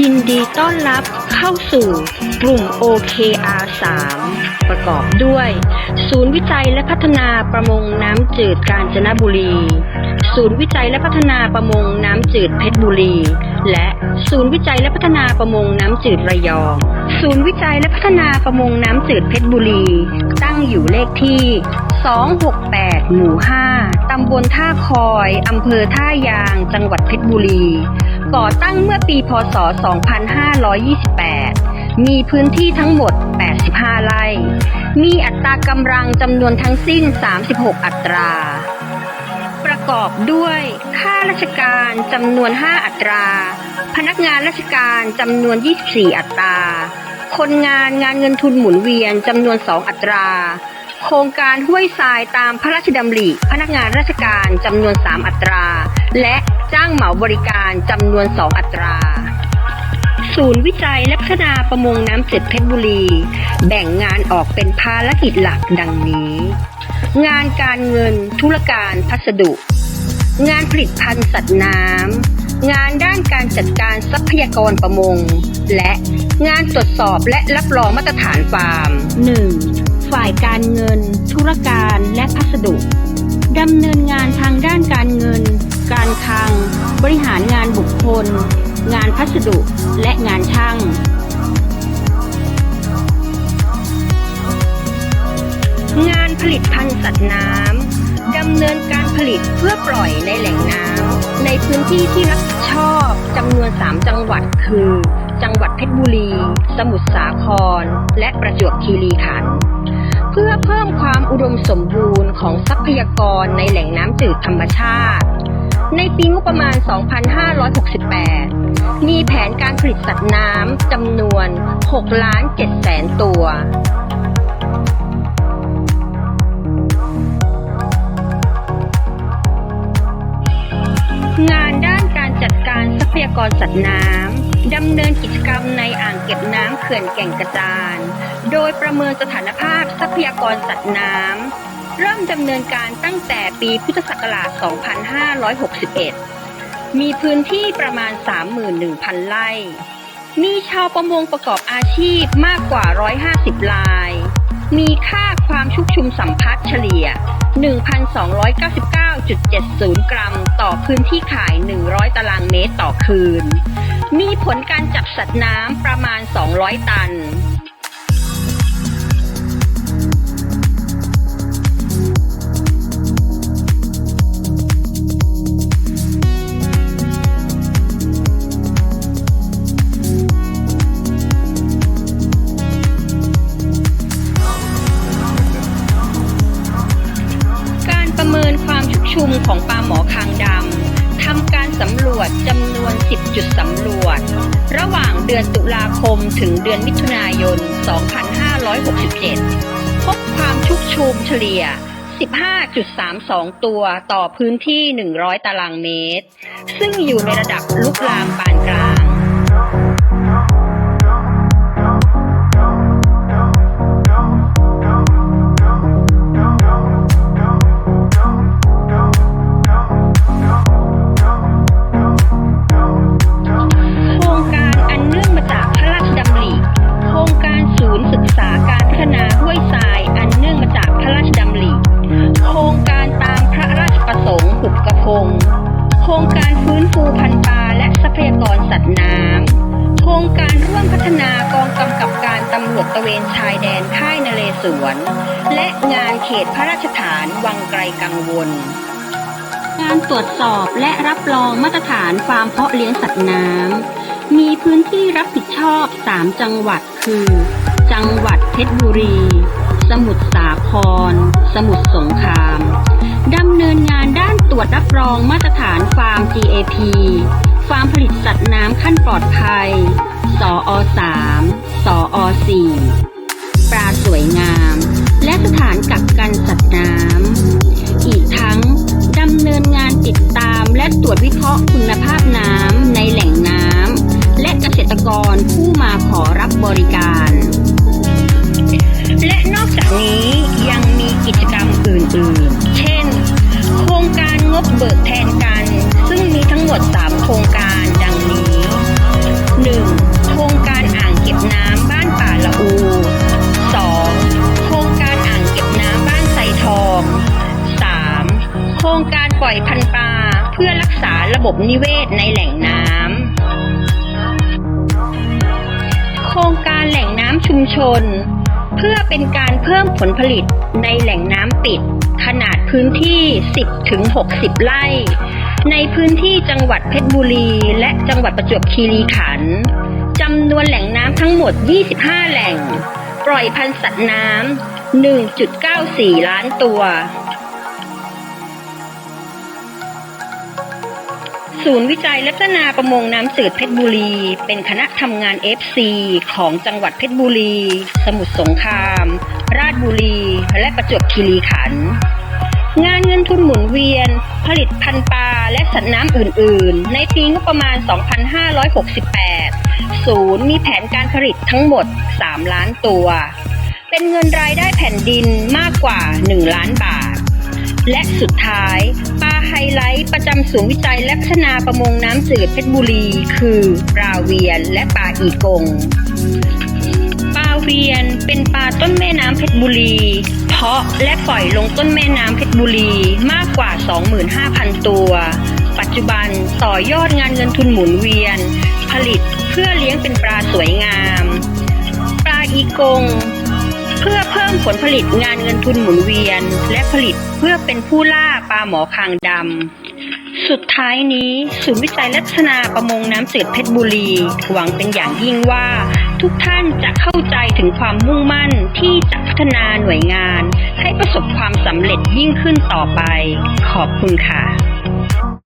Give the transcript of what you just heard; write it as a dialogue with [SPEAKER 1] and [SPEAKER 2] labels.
[SPEAKER 1] ยินดีต้อนรับเข้าสู่กลุ่ม OKR 3ประกอบด้วย ศูนย์วิจัยและพัฒนาประมงน้ำจืดกาญจนบุรี ศูนย์วิจัยและพัฒนาประมงน้ำจืดเพชรบุรี และศูนย์วิจัยและพัฒนาประมงน้ำจืดระยอง ศูนย์วิจัยและพัฒนาประมงน้ำจืดเพชรบุรี ตั้งอยู่เลขที่ 268 หมู่ 5 ตำบลท่าคอย อำเภอท่ายาง จังหวัดเพชรบุรี ก่อตั้งเมื่อปีพศ 2528 มีพื้นที่ทั้งหมด 85 ไร่ มีอัตรากำลังจำนวนทั้งสิ้น 36 อัตรา ประกอบด้วยข้าราชการจำนวน 5 อัตรา พนักงานราชการจำนวน 24 อัตรา คนงานงานเงินทุนหมุนเวียนจำนวน 2 อัตราโครงการห้วยทรายตามพระราชดำริพนักงานราชการจำนวน 3 อัตรา และ จ้างเหมาบริการจำนวน 2 อัตรา ศูนย์วิจัยและพัฒนาประมงน้ำจืดเพชรบุรี แบ่งงานออกเป็นภารกิจหลักดังนี้ งานการเงินธุรการพัสดุ งานผลิตภัณฑ์สัตว์น้ำ งานด้านการจัดการทรัพยากรประมง และงานตรวจสอบและรับรองมาตรฐานฟาร์ม 1. ฝ่ายการเงิน ธุรการและพัสดุดำเนินงานทางด้านการเงิน การคลัง บริหารงานบุคคล งานพัสดุ และงานช่างงานผลิตภัณฑ์สัตว์น้ำดำเนินการผลิตเพื่อปล่อยในแหล่งน้ำในพื้นที่ที่รับผิดชอบจำนวน 3 จังหวัดคือ จังหวัดเพชรบุรี สมุทรสาคร และประจวบคีรีขันธ์เพื่อเพิ่มความอุดมสมบูรณ์ของทรัพยากรในแหล่งน้ำจืดธรรมชาติ ในปีงบประมาณ 2568 มีแผนการผลิตสัตว์น้ำจำนวน 6 ล้าน7แสนตัว งานด้านการจัดการทรัพยากรสัตว์น้ำดำเนินกิจกรรมในอ่างเก็บน้ำเขื่อนแก่งกระจาน โดยประเมินสถานภาพทรัพยากรสัตว์น้ำ เริ่มดำเนินการตั้งแต่ปีพุทธศักราช 2561 มีพื้นที่ประมาณ 31,000 ไร่ มีชาวประมงประกอบอาชีพมากกว่า 150 ราย มีค่าความชุกชุมสัมพัทธ์เฉลี่ย 1,299.70 กรัมต่อพื้นที่ขาย 100 ตารางเมตรต่อคืน มีผลการจับสัตว์น้ำประมาณ 200 ตัน ชุมของปลาหมอคางดำทำการสำรวจจำนวน 10 จุดสำรวจ ระหว่างเดือนตุลาคมถึงเดือนมิถุนายน 2567 พบความชุกชุมเฉลี่ย 15.32 ตัวต่อพื้นที่ 100 ตารางเมตร ซึ่งอยู่ในระดับลุกลามปานกลาง วจตะเวนชายแดนค่ายนเรศวร และงานเขตพระราชฐานวังไกลกังวล การตรวจสอบและรับรองมาตรฐานฟาร์มเพาะเลี้ยงสัตว์น้ำ มีพื้นที่รับผิดชอบ 3 จังหวัดคือ จังหวัดเพชรบุรี สมุทรสาคร สมุทรสงครามดำเนินงานด้านตรวจรับรองมาตรฐานฟาร์ม GAP ฟาร์มผลิตสัตวำขั้นปลอดภัย สอ3สอ4ปลาสวยงาม และสถานกักกันสัตว์น้ำ อีกทั้งดำเนินงานติดตามและตรวจวิเคราะห์คุณภาพน้ำในแหล่งน้ำ และเกษตรกรผู้มาขอรับบริการ และนอกจากนี้ยังมีกิจกรรมอื่นๆ เช่น โครงการงบเบิกแทน รปล่อยพันปลาเพื่อรักษาระบบนิเวศในแหล่งน้ำ โครงการแหล่งน้ำชุมชน เพื่อเป็นการเพิ่มผลผลิตในแหล่งน้ำปิด ขนาดพื้นที่ 10-60 ไร่ ในพื้นที่จังหวัดเพชรบุรี และจังหวัดประจวบคีรีขันธ์จำนวนแหล่งน้ำทั้งหมด 25 แหล่ง ปล่อยพันธุ์สัตว์น้ำ1.94 ล้านตัว ศูนย์วิจัยและพัฒนาประมงน้ำจืดเพชรบุรี เป็นคณะทำงาน FC ของจังหวัดเพชรบุรี สมุทรสงคราม ราชบุรี และประจวบคีรีขันธ์งานเงินทุนหมุนเวียน ผลิตพันปลาและสัตว์น้ำอื่น ๆ ในปีงบประมาณ 2568 ศูนย์มีแผนการผลิตทั้งหมด 3 ล้านตัว เป็นเงินรายได้แผ่นดินมากกว่า 1 ล้านบาท และสุดท้ายปลาไฮไลท์ประจำศูนย์วิจัยและพัฒนาประมงน้ำจืดเพชรบุรี คือปลาเวียนและปลาอีกงปลาเวียนเป็นปลาต้นแม่น้ำเพชรบุรี เพาะและปล่อยลงต้นแม่น้ำเพชรบุรีมากกว่า 25,000 ตัว ปัจจุบันต่อยอดงานเงินทุนหมุนเวียน ผลิตเพื่อเลี้ยงเป็นปลาสวยงาม ปลาอีกง เพื่อเพิ่มผลผลิตงานเงินทุนหมุนเวียน และผลิตเพื่อเป็นผู้ล่าปลาหมอคางดำ สุดท้ายนี้ศูนย์วิจัยและพัฒนาประมงน้ำจืดเพชรบุรี หวังเป็นอย่างยิ่งว่า ทุกท่านจะเข้าใจถึงความมุ่งมั่นที่จะพัฒนาหน่วยงาน ให้ประสบความสำเร็จยิ่งขึ้นต่อไป ขอบคุณค่ะ